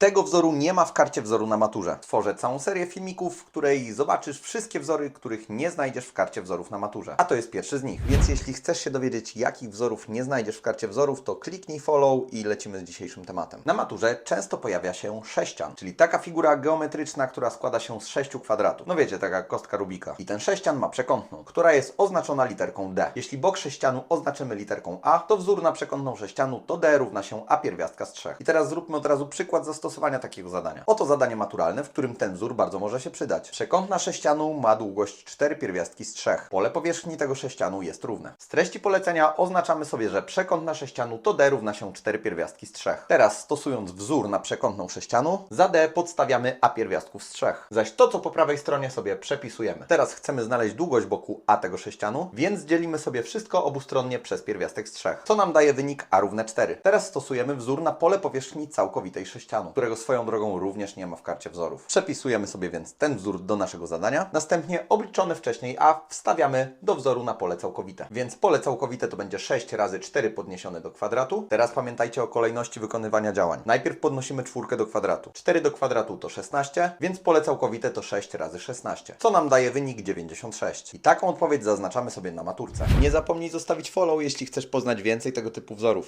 Tego wzoru nie ma w karcie wzoru na maturze. Tworzę całą serię filmików, w której zobaczysz wszystkie wzory, których nie znajdziesz w karcie wzorów na maturze. A to jest pierwszy z nich. Więc jeśli chcesz się dowiedzieć, jakich wzorów nie znajdziesz w karcie wzorów, to kliknij follow i lecimy z dzisiejszym tematem. Na maturze często pojawia się sześcian, czyli taka figura geometryczna, która składa się z sześciu kwadratów. No wiecie, taka kostka Rubika. I ten sześcian ma przekątną, która jest oznaczona literką D. Jeśli bok sześcianu oznaczymy literką A, to wzór na przekątną sześcianu to D równa się A pierwiastka z 3. I teraz zróbmy od razu przykład zastosowania takiego zadania. Oto zadanie maturalne, w którym ten wzór bardzo może się przydać. Przekątna sześcianu ma długość 4 pierwiastki z 3. Pole powierzchni tego sześcianu jest równe. Z treści polecenia oznaczamy sobie, że przekątna sześcianu to D równa się 4 pierwiastki z 3. Teraz stosując wzór na przekątną sześcianu, za D podstawiamy A pierwiastków z 3. Zaś to, co po prawej stronie sobie przepisujemy. Teraz chcemy znaleźć długość boku A tego sześcianu, więc dzielimy sobie wszystko obustronnie przez pierwiastek z 3, co nam daje wynik A równe 4. Teraz stosujemy wzór na pole powierzchni całkowitej sześcianu, którego swoją drogą również nie ma w karcie wzorów. Przepisujemy sobie więc ten wzór do naszego zadania, następnie obliczone wcześniej A wstawiamy do wzoru na pole całkowite. Więc pole całkowite to będzie 6 razy 4 podniesione do kwadratu. Teraz pamiętajcie o kolejności wykonywania działań. Najpierw podnosimy czwórkę do kwadratu. 4 do kwadratu to 16, więc pole całkowite to 6 razy 16, co nam daje wynik 96. I taką odpowiedź zaznaczamy sobie na maturce. Nie zapomnij zostawić follow, jeśli chcesz poznać więcej tego typu wzorów.